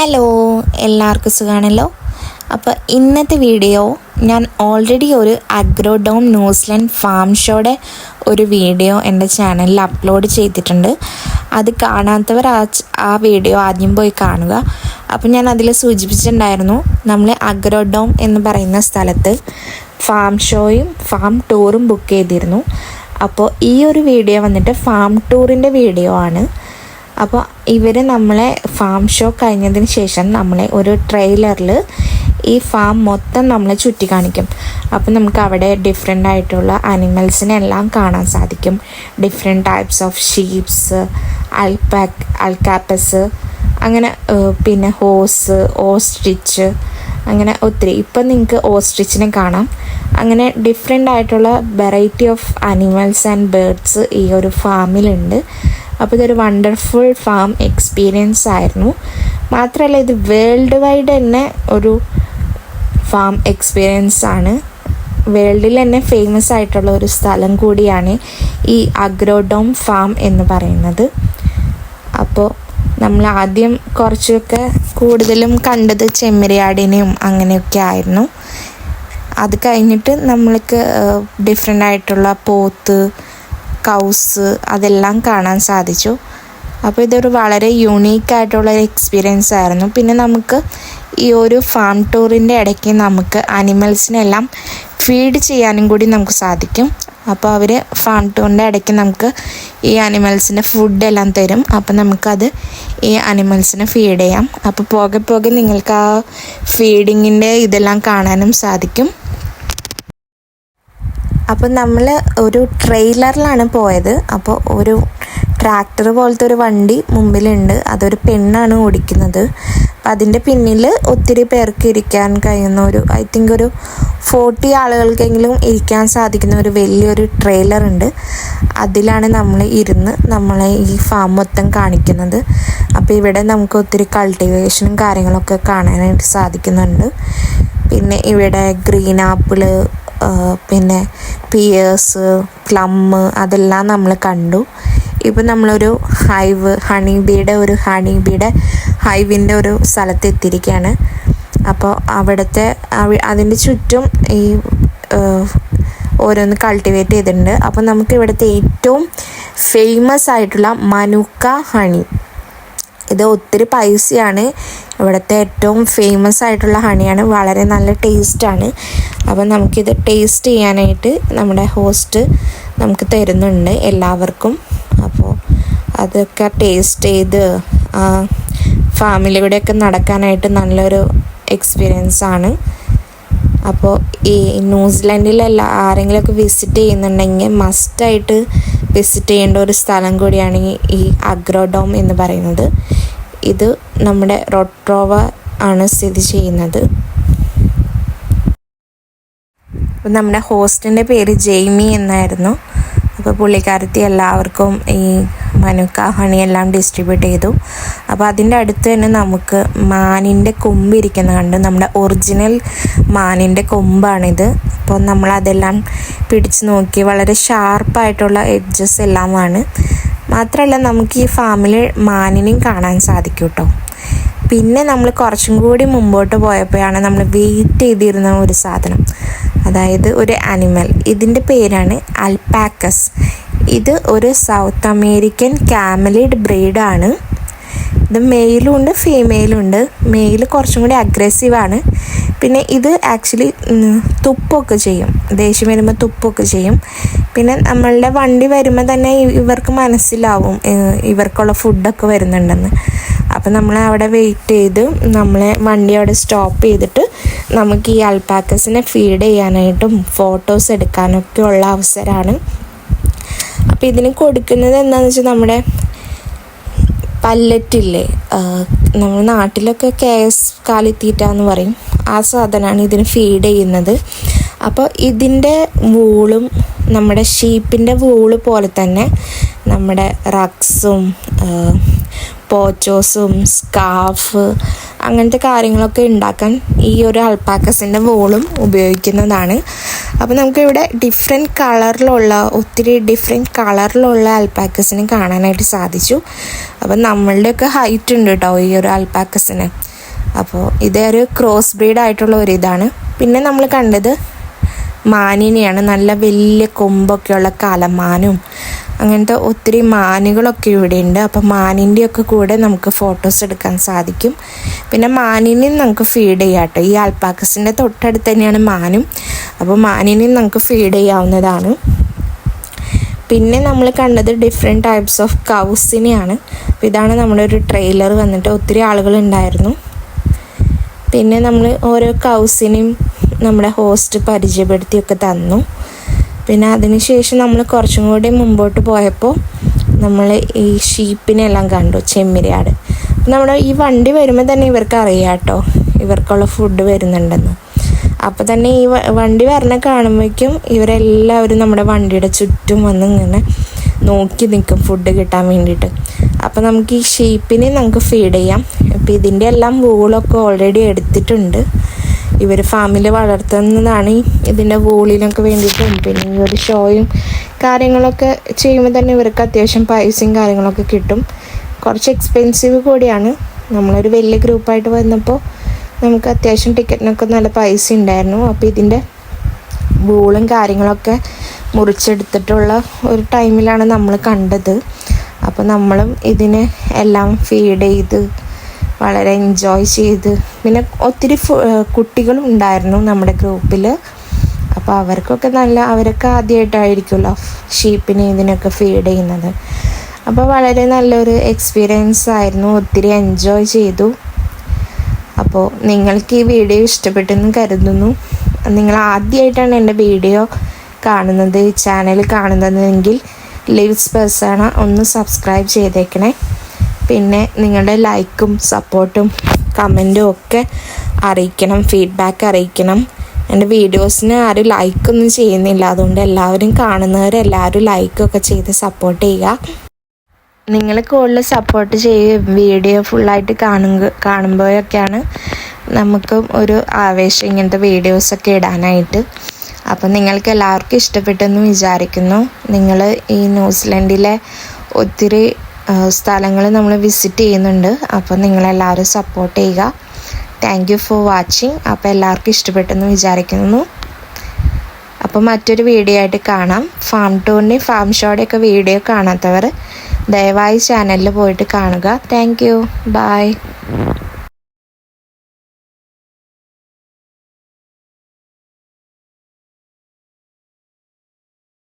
Hello എല്ലാവർക്കും സുഖാണല്ലോ? അപ്പോൾ ഇന്നത്തെ വീഡിയോ ഞാൻ ഓൾറെഡി ഒരു അഗ്രോഡോം ന്യൂസിലൻഡ് ഫാം ഷോയുടെ ഒരു വീഡിയോ എന്റെ ചാനലിൽ അപ്ലോഡ് ചെയ്തിട്ടുണ്ട്. അത് കാണാത്തവർ ആ ആ വീഡിയോ ആദ്യം പോയി കാണുക. അപ്പോൾ ഞാൻ അതിൽ സൂചിപ്പിച്ചിട്ടുണ്ടായിരുന്നു നമ്മൾ അഗ്രോഡോം എന്ന് പറയുന്ന സ്ഥലത്ത് ഫാം ഷോയും ഫാം ടൂറും ബുക്ക് ചെയ്തിരുന്നു. അപ്പോൾ ഈ ഒരു വീഡിയോ വന്നിട്ട് ഫാം ടൂറിന്റെ വീഡിയോ ആണ്. അപ്പോൾ ഇവർ നമ്മളെ ഫാം ഷോ കഴിഞ്ഞതിന് ശേഷം നമ്മളെ ഒരു ട്രെയിലറിൽ ഈ ഫാം മൊത്തം നമ്മളെ ചുറ്റി കാണിക്കും. അപ്പോൾ നമുക്ക് അവിടെ ഡിഫറെന്റ് ആയിട്ടുള്ള അനിമൽസിനെ എല്ലാം കാണാൻ സാധിക്കും. Different types of sheeps alpaca alpacas അങ്ങനെ പിന്നെ ഹോസ് ഓസ്ട്രിച്ച് അങ്ങനെ ഒത്തിരി. ഇപ്പം നിങ്ങൾക്ക് ഓസ്ട്രിച്ചിനെ കാണാം. അങ്ങനെ ഡിഫറെന്റ് ആയിട്ടുള്ള variety of animals and birds ഈ ഒരു ഫാമിലുണ്ട് അപ്പോൾ ഇതൊരു വണ്ടർഫുൾ ഫാം എക്സ്പീരിയൻസ് ആയിരുന്നു. മാത്രമല്ല ഇത് വേൾഡ് വൈഡ് തന്നെ ഒരു ഫാം എക്സ്പീരിയൻസ് ആണ്. വേൾഡിൽ തന്നെ ഫേമസ് ആയിട്ടുള്ള ഒരു സ്ഥലം കൂടിയാണ് ഈ അഗ്രോഡോം ഫാം എന്ന് പറയുന്നത്. അപ്പോൾ നമ്മൾ ആദ്യം കുറച്ചൊക്കെ കൂടുതലും കണ്ടത് ചെമ്മരിയാടിനെയും അങ്ങനെയൊക്കെ ആയിരുന്നു. അത് കഴിഞ്ഞിട്ട് നമ്മൾക്ക് ഡിഫറെന്റ് ആയിട്ടുള്ള പോത്ത് കൗസ് അതെല്ലാം കാണാൻ സാധിച്ചു. അപ്പോൾ ഇതൊരു വളരെ യുണീക്ക് ആയിട്ടുള്ള ഒരു എക്സ്പീരിയൻസ് ആയിരുന്നു. പിന്നെ നമുക്ക് ഈ ഒരു ഫാം ടൂറിന്റെ ഇടയ്ക്ക് നമുക്ക് അനിമൽസിനെല്ലാം ഫീഡ് ചെയ്യാനും കൂടി നമുക്ക് സാധിക്കും. അപ്പോൾ അവർ ഫാം ടൂറിന്റെ ഇടയ്ക്ക് നമുക്ക് ഈ അനിമൽസിന്റെ ഫുഡെല്ലാം തരും. അപ്പോൾ നമുക്കത് ഈ അനിമൽസിനെ ഫീഡ് ചെയ്യാം. അപ്പോൾ പോകെ പോകെ നിങ്ങൾക്ക് ആ ഫീഡിങ്ങിന്റെ ഇതെല്ലാം കാണാനും സാധിക്കും. അപ്പോൾ നമ്മൾ ഒരു ട്രെയിലറിലാണ് പോയത്. അപ്പോൾ ഒരു ട്രാക്ടർ പോലത്തെ ഒരു വണ്ടി മുമ്പിലുണ്ട്. അതൊരു പെണ്ണാണ് ഓടിക്കുന്നത്. അപ്പം അതിന്റെ പിന്നിൽ ഒത്തിരി പേർക്ക് ഇരിക്കാൻ കഴിയുന്ന ഒരു ഐ തിങ്ക് ഒരു ഫോർട്ടി ആളുകൾക്കെങ്കിലും ഇരിക്കാൻ സാധിക്കുന്ന ഒരു വലിയൊരു ട്രെയിലർ ഉണ്ട്. അതിലാണ് നമ്മൾ ഇരുന്ന് നമ്മളെ ഈ ഫാം മൊത്തം കാണിക്കുന്നത്. അപ്പോൾ ഇവിടെ നമുക്ക് ഒത്തിരി കൾട്ടിവേഷനും കാര്യങ്ങളൊക്കെ കാണാനായിട്ട് സാധിക്കുന്നുണ്ട്. പിന്നെ ഇവിടെ ഗ്രീൻ ആപ്പിൾ പിന്നെ പിയേഴ്സ് പ്ലം അതെല്ലാം നമ്മൾ കണ്ടു. ഇപ്പം നമ്മളൊരു ഹൈവ് ഹണി ബീയുടെ ഒരു ഹണി ബീയുടെ ഹൈവിന്റെ ഒരു സ്ഥലത്ത് എത്തിയിരിക്കുകയാണ്. അപ്പോൾ അവിടുത്തെ അതിന്റെ ചുറ്റും ഈ ഓരോന്ന് കൾട്ടിവേറ്റ് ചെയ്തിട്ടുണ്ട്. അപ്പോൾ നമുക്ക് ഇവിടുത്തെ ഏറ്റവും ഫേമസ് ആയിട്ടുള്ള മനുക്ക ഹണി. ഇത് ഒത്തിരി പൈസയാണ് ഇവിടുത്തെ ഏറ്റവും ഫേമസ് ആയിട്ടുള്ള ഹണിയാണ് വളരെ നല്ല ടേസ്റ്റാണ് അപ്പം നമുക്കിത് ടേസ്റ്റ് ചെയ്യാനായിട്ട് നമ്മുടെ ഹോസ്റ്റ് നമുക്ക് തരുന്നുണ്ട് എല്ലാവർക്കും. അപ്പോൾ അതൊക്കെ ടേസ്റ്റ് ചെയ്ത് ഫാമിലിയുടെയൊക്കെ നടക്കാനായിട്ട് നല്ലൊരു എക്സ്പീരിയൻസ് ആണ്. അപ്പോൾ ഈ ന്യൂസിലാൻഡിലല്ല ആരെങ്കിലുമൊക്കെ വിസിറ്റ് ചെയ്യുന്നുണ്ടെങ്കിൽ മസ്റ്റായിട്ട് വിസിറ്റ് ചെയ്യേണ്ട ഒരു സ്ഥലം കൂടിയാണ് ഈ അഗ്രോഡോം എന്ന് പറയുന്നത്. ഇത് നമ്മുടെ റൊട്രോവ ആണ് സ്ഥിതി ചെയ്യുന്നത്. നമ്മുടെ ഹോസ്റ്റിന്റെ പേര് ജെയ്മി എന്നായിരുന്നു. അപ്പോൾ പുള്ളിക്കാരത്തി എല്ലാവർക്കും ഈ മനുക്ക ഹണി എല്ലാം ഡിസ്ട്രിബ്യൂട്ട് ചെയ്തു. അപ്പോൾ അതിന്റെ അടുത്ത് തന്നെ നമുക്ക് മാനിന്റെ കൊമ്പ് ഇരിക്കുന്ന കണ്ട് നമ്മുടെ ഒറിജിനൽ മാനിന്റെ കൊമ്പാണിത്. അപ്പോൾ നമ്മളതെല്ലാം പിടിച്ച് നോക്കി വളരെ ഷാർപ്പായിട്ടുള്ള എഡ്ജസ് എല്ലാമാണ്. മാത്രമല്ല നമുക്ക് ഈ ഫാമിൽ മാനിനെയും കാണാൻ സാധിക്കും കേട്ടോ. പിന്നെ നമ്മൾ കുറച്ചും കൂടി മുമ്പോട്ട് പോയപ്പോഴാണ് നമ്മൾ വെയിറ്റ് ചെയ്തിരുന്ന ഒരു സാധനം. അതായത് ഒരു അനിമൽ ഇതിന്റെ പേരാണ് അൽപാക്കസ് ഇത് ഒരു സൗത്ത് അമേരിക്കൻ കാമലിഡ് ബ്രീഡാണ് ഇത് മെയിലും ഉണ്ട് ഫീമെയിലും ഉണ്ട്. മെയിൽ കുറച്ചും കൂടി അഗ്രസീവാണ് പിന്നെ ഇത് ആക്ച്വലി തുപ്പൊക്കെ ചെയ്യും. ദേഷ്യം വരുമ്പോൾ തുപ്പൊക്കെ ചെയ്യും. പിന്നെ നമ്മളുടെ വണ്ടി വരുമ്പോൾ തന്നെ ഇവർക്ക് മനസ്സിലാവും ഇവർക്കുള്ള ഫുഡൊക്കെ വരുന്നുണ്ടെന്ന്. അപ്പം നമ്മൾ അവിടെ വെയിറ്റ് ചെയ്ത് നമ്മളെ വണ്ടി അവിടെ സ്റ്റോപ്പ് ചെയ്തിട്ട് നമുക്ക് ഈ അൽപാക്കസിനെ ഫീഡ് ചെയ്യാനായിട്ടും ഫോട്ടോസ് എടുക്കാനൊക്കെ ഉള്ള അവസരമാണ് അപ്പം ഇതിന് കൊടുക്കുന്നത് എന്താണെന്ന് വെച്ചാൽ നമ്മുടെ പല്ലറ്റില്ലേ? നമ്മുടെ നാട്ടിലൊക്കെ കെ എസ് കാലിത്തീറ്റ എന്ന് പറയും. ആ സാധനമാണ് ഇതിന് ഫീഡ് ചെയ്യുന്നത്. അപ്പോൾ ഇതിന്റെ വൂളും നമ്മുടെ ഷീപ്പിന്റെ വൂൾ പോലെ തന്നെ നമ്മുടെ റക്സും പോച്ചോസും സ്കാഫ് അങ്ങനത്തെ കാര്യങ്ങളൊക്കെ ഉണ്ടാക്കാൻ ഈ ഒരു അൾപ്പാക്കസിന്റെ വോളും ഉപയോഗിക്കുന്നതാണ്. അപ്പോൾ നമുക്കിവിടെ ഡിഫറെന്റ് കളറിലുള്ള ഒത്തിരി ഡിഫറെന്റ് കളറിലുള്ള അൽപ്പാക്കസിനെ കാണാനായിട്ട് സാധിച്ചു. അപ്പം നമ്മളുടെയൊക്കെ ഹൈറ്റ് ഉണ്ട് കേട്ടോ ഈ ഒരു അൽപ്പാക്കസിന് അപ്പോൾ ഇതേ ഒരു ക്രോസ് ബ്രീഡ് ആയിട്ടുള്ള ഒരു ഇതാണ്. പിന്നെ നമ്മൾ കണ്ടത് മാനിനെയാണ്. നല്ല വലിയ കൊമ്പൊക്കെയുള്ള കലമാനും അങ്ങനത്തെ ഒത്തിരി മാനുകളൊക്കെ ഇവിടെ ഉണ്ട് അപ്പോൾ മാനിന്റെയൊക്കെ കൂടെ നമുക്ക് ഫോട്ടോസ് എടുക്കാൻ സാധിക്കും. പിന്നെ മാനിനെയും നമുക്ക് ഫീഡ് ചെയ്യാം കേട്ടോ. ഈ ആൽപ്പാക്കസിന്റെ തൊട്ടടുത്ത് തന്നെയാണ് മാനും. അപ്പോൾ മാനിനെയും നമുക്ക് ഫീഡ് ചെയ്യാവുന്നതാണ്. പിന്നെ നമ്മൾ കണ്ടത് ഡിഫറെന്റ് ടൈപ്സ് ഓഫ് കൗസിനെയാണ് അപ്പോൾ ഇതാണ് നമ്മുടെ ഒരു ട്രെയിലർ വന്നിട്ട് ഒത്തിരി ആളുകൾ ഉണ്ടായിരുന്നു. പിന്നെ നമ്മൾ ഓരോ കൗസിനെയും നമ്മുടെ ഹോസ്റ്റ് പരിചയപ്പെടുത്തിയൊക്കെ തന്നു. പിന്നെ അതിനുശേഷം നമ്മൾ കുറച്ചും കൂടി മുമ്പോട്ട് പോയപ്പോൾ നമ്മൾ ഈ ഷീപ്പിനെല്ലാം കണ്ടു ചെമ്മിരിയാട്. നമ്മുടെ ഈ വണ്ടി വരുമ്പോൾ തന്നെ ഇവർക്ക് അറിയാം കേട്ടോ ഇവർക്കുള്ള ഫുഡ് വരുന്നുണ്ടെന്ന്. അപ്പോൾ തന്നെ ഈ വണ്ടി വരണ കാണുമ്പോഴേക്കും ഇവരെല്ലാവരും നമ്മുടെ വണ്ടിയുടെ ചുറ്റും വന്ന് ഇങ്ങനെ നോക്കി നിൽക്കും ഫുഡ് കിട്ടാൻ വേണ്ടിയിട്ട്. അപ്പോൾ നമുക്ക് ഈ ഷീപ്പിനെ നമുക്ക് ഫീഡ് ചെയ്യാം. അപ്പോൾ ഇതിന്റെ എല്ലാം വൂളൊക്കെ ഓൾറെഡി എടുത്തിട്ടുണ്ട്. ഇവർ ഫാമിൽ വളർത്തുന്നതാണ് ഇതിന്റെ വൂളിനൊക്കെ വേണ്ടിയിട്ടും. പിന്നെ ഈ ഒരു ഷോയും കാര്യങ്ങളൊക്കെ ചെയ്യുമ്പോൾ തന്നെ ഇവർക്ക് അത്യാവശ്യം പൈസയും കാര്യങ്ങളൊക്കെ കിട്ടും. കുറച്ച് എക്സ്പെൻസീവ് കൂടിയാണ്. നമ്മളൊരു വലിയ ഗ്രൂപ്പായിട്ട് വന്നപ്പോൾ നമുക്ക് അത്യാവശ്യം ടിക്കറ്റിനൊക്കെ നല്ല പൈസ ഉണ്ടായിരുന്നു. അപ്പോൾ ഇതിന്റെ വൂളും കാര്യങ്ങളൊക്കെ മുറിച്ചെടുത്തിട്ടുള്ള ഒരു ടൈമിലാണ് നമ്മൾ കണ്ടത്. അപ്പോൾ നമ്മളും ഇതിനെ എല്ലാം ഫീഡ് ചെയ്ത് വളരെ എൻജോയ് ചെയ്ത്. പിന്നെ ഒത്തിരി കുട്ടികളും ഉണ്ടായിരുന്നു നമ്മുടെ ഗ്രൂപ്പിൽ അപ്പോൾ അവർക്കൊക്കെ നല്ല അവരൊക്കെ ആദ്യമായിട്ടായിരിക്കുമല്ലോ ഷീപ്പിനെ ഇതിനൊക്കെ ഫീഡ് ചെയ്യുന്നത്. അപ്പോൾ വളരെ നല്ലൊരു എക്സ്പീരിയൻസ് ആയിരുന്നു. ഒത്തിരി എൻജോയ് ചെയ്തു. അപ്പോൾ നിങ്ങൾക്ക് ഈ വീഡിയോ ഇഷ്ടപ്പെട്ടെന്ന് കരുതുന്നു. നിങ്ങൾ ആദ്യമായിട്ടാണ് എന്റെ വീഡിയോ കാണുന്നത് ചാനൽ കാണുന്നതെങ്കിൽ ലിവ്സ് പേഴ്സണ ഒന്ന് സബ്സ്ക്രൈബ് ചെയ്തേക്കണേ. പിന്നെ നിങ്ങളുടെ ലൈക്കും സപ്പോർട്ടും കമന്റും ഒക്കെ അറിയിക്കണം ഫീഡ്ബാക്ക് അറിയിക്കണം. എന്റെ വീഡിയോസിന് ആരും ലൈക്കൊന്നും ചെയ്യുന്നില്ല. അതുകൊണ്ട് എല്ലാവരും കാണുന്നവരെല്ലാവരും ലൈക്കൊക്കെ ചെയ്ത് സപ്പോർട്ട് ചെയ്യുക. നിങ്ങൾ കൂടുതൽ സപ്പോർട്ട് ചെയ്യുകയും വീഡിയോ ഫുള്ളായിട്ട് കാണുക കാണുമ്പോഴൊക്കെയാണ് നമുക്കും ഒരു ആവേശം ഇങ്ങനത്തെ വീഡിയോസൊക്കെ ഇടാനായിട്ട്. അപ്പം നിങ്ങൾക്ക് എല്ലാവർക്കും ഇഷ്ടപ്പെട്ടെന്ന് വിചാരിക്കുന്നു. നിങ്ങൾ ഈ ന്യൂസിലൻഡിലെ ഒത്തിരി സ്ഥലങ്ങൾ നമ്മൾ വിസിറ്റ് ചെയ്യുന്നുണ്ട്. അപ്പം നിങ്ങളെല്ലാവരും സപ്പോർട്ട് ചെയ്യുക. താങ്ക് യു ഫോർ വാച്ചിങ് അപ്പോൾ എല്ലാവർക്കും ഇഷ്ടപ്പെട്ടെന്ന് വിചാരിക്കുന്നു. അപ്പോൾ മറ്റൊരു വീഡിയോ ആയിട്ട് കാണാം. ഫാം ടൂറിന്റെയും ഫാം ഷോയുടെയൊക്കെ വീഡിയോ കാണാത്തവർ ദയവായി ചാനലിൽ പോയിട്ട് കാണുക. Thank you by